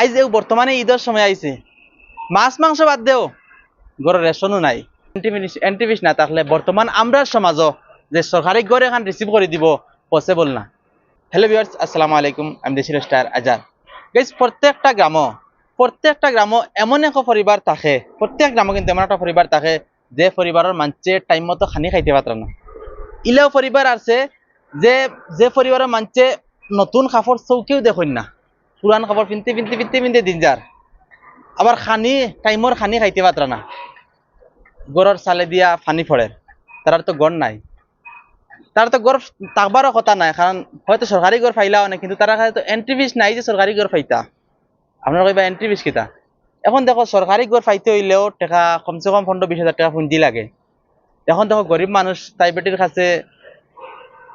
আইজ বর্তমানে ঈদের সময় আইছে। মাছ, মাংস বাদ দেও গড়ের রেশনও নাই। এন্টিভিস না থাকলে বর্তমান আমরার সমাজও যে সরকারি গড় এখন রিসিভ করে দিব পসিবল না। হ্যালো ভিউয়ার্স আসসালামু আলাইকুম আমি দেশের স্টার আজাদ গাইজ প্রত্যেকটা গ্রাম প্রত্যেকটা গ্রাম এমন এক পরিবার থাকে, প্রত্যেক গ্রামে কিন্তু এমন একটা পরিবার থাকে যে পরিবারের মানুষে টাইম মতো খানি খাইতে পারত না। ইলেও পরিবার আছে যে যে পরিবারের মানুষে নতুন কাপড় চৌকিও দেখুন না। পুরান কাপড় পিনতে পিনতে পিনতে পিনতে দিন যার আবার খানি টাইমর খানি খাইতে পারত না। গড়ের চালে দিয়া ফানি ফড়ে তার তো গড় নাই। তার তো গড় তাকবারও কথা নাই কারণ হয়তো সরকারি গড় ফাইলাও না, কিন্তু তারা তো এন্ট্রি ফিস নাই যে সরকারি গড় ফাইতা। আপনারা কইবা এন্ট্রি ফিস কিতা এখন দেখো সরকারি গড় ফাইতে হইলেও টাকা কমসে কম পনেরো বিশ হাজার টাকা পুঁজি লাগে। এখন দেখো গরিব মানুষ তাই বেটির কাছে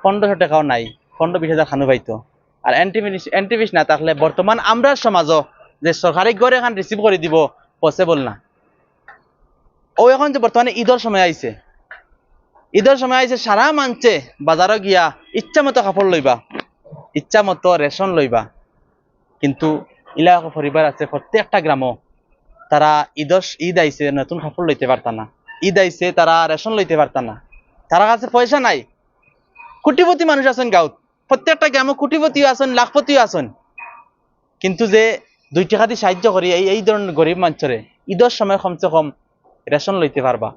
পনেরোশো টাকাও নাই পনেরো বিশ হাজার খানু পাইতো। আর এন্টিভিস না থাকলে বর্তমান আমরা সমাজও যে সরকারি গড় এখন রিসিভ করে দিব পসিবল না। ও এখন যে বর্তমানে ঈদের সময় আইছে, ঈদের সময় আইছে সারা মানছে বাজারও গিয়া ইচ্ছা মতো কাপড় লইবা, ইচ্ছা মতো রেশন লইবা। কিন্তু ইলা পরিবার আছে, প্রত্যেকটা গ্রামও তারা ঈদর ঈদ আইছে, নতুন কাপড় লইতে পারতা না। ঈদ আইছে, তারা রেশন লইতে পারতা না। তারা কাছে পয়সা নাই। কোটিপতি মানুষ আছেন গাঁত প্রত্যেকটা গ্রামে কোটিপতিও আছেন, লাখপতিও আছেন। কিন্তু যে দুই টাকা দিয়ে সাহায্য করি, এই এই ধরনের গরিব মানুষরে ঈদের সময় কমসে কম রেশন লইতে পারবা।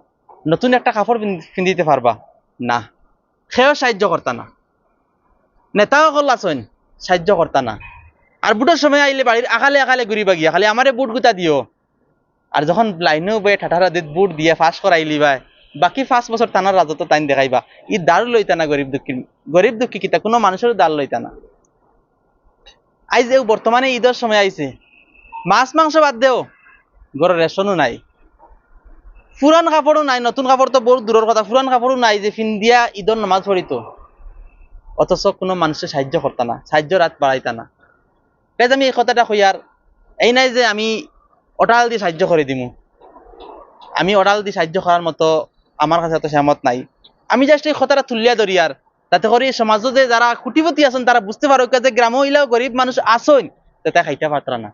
নতুন একটা কাপড় পিন্ধিতে পারবা। না। সেও সাহায্য করতা না। নেতাও কল আছেন, সাহায্য করতা না। আর বুটের সময় আইলে বাড়ির আকালে আকালে ঘুরিবা গিয়া, খালি আমারে বুট গুতা দিও আর যখন লাইনেও বে ঠাঠারা দিত বুট দিয়ে ফাঁস করাইলি বা বাকি পাঁচ বছর টানার রাজত্ব টাইম দেখাইবা। ই দারু লইতা না গরিব দুঃখী গরিব দুঃখী কিতা কোনো মানুষের দাল লইতা না আইজ এও বর্তমানে ঈদের সময় আইছে মাছ মাংস বাদ দেও গড়ের রেশনও নাই। পুরান কাপড়ও নাই, নতুন কাপড় তো বহুত দূরের কথা। পুরান কাপড়ও নাই যে ফিন্দিয়া ঈদের নামাজ পড়িত অথচ কোনো মানুষে সাহায্য করতা না, সাহায্য রাত বাড়াইতা না। তাই আমি এই কথাটা কই আর এই নাই যে আমি অটাল দিয়ে সাহায্য করে দিমু। আমি অটাল দিয়ে সাহায্য করার মতো আমার কাছে এত সেমত নাই। আমি জাস্ট এই কথাটা তুলিয়া ধরি আর। তাতে করে এই সমাজও যে যারা কুটিপতি আছেন, তারা বুঝতে পারো যে গ্রাম হইলেও গরিব মানুষ আসন তাতে খাইতে পারতারা না।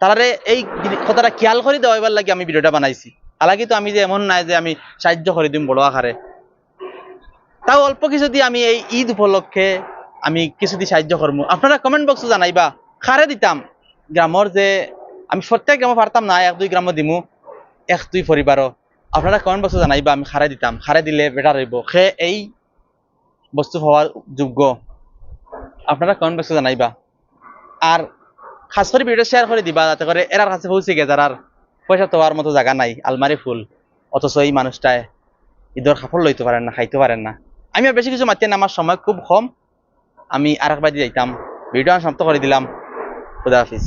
তারারে এই কথাটা খেয়াল করে দেওয়াইবার লাগে আমি ভিডিওটা বানাইছি। হালাকি তো আমি যে এমন নাই যে আমি সাহায্য করে দিম বড় আকারে। তাও অল্প কিছু দিয়ে আমি এই ঈদ উপলক্ষে আমি কিছু দিয়ে সাহায্য করব আপনারা কমেন্ট বক্সে জানাইবা, খারে দিতাম। গ্রামর যে আমি প্রত্যেক গ্রামে পারতাম না, এক দুই গ্রামে দিমু, এক দুই পরিবারও। আপনারা কমেন্ট বক্সে জানাইবা, আমি খারে দিতাম খারে দিলে বেটার হইব। সে এই বস্তু হওয়ার যোগ্য। আপনারা কমেন্ট বক্সে জানাইবা? আর খাস করে ভিডিও শেয়ার করে দিবা, যাতে করে এরার কাছে পৌঁছে গে যারার পয়সা তোয়ার মতো জায়গা নাই আলমারি ফুল। অথচ এই মানুষটায় ঈদের কাপড় লইতে পারেন না, খাইতে পারেন না। আমি বেশি কিছু মাতি না আমার সময় খুব কম। আমি আর একবার যাইতাম। ভিডিও সমাপ্ত করে দিলাম। খুদা হাফিজ।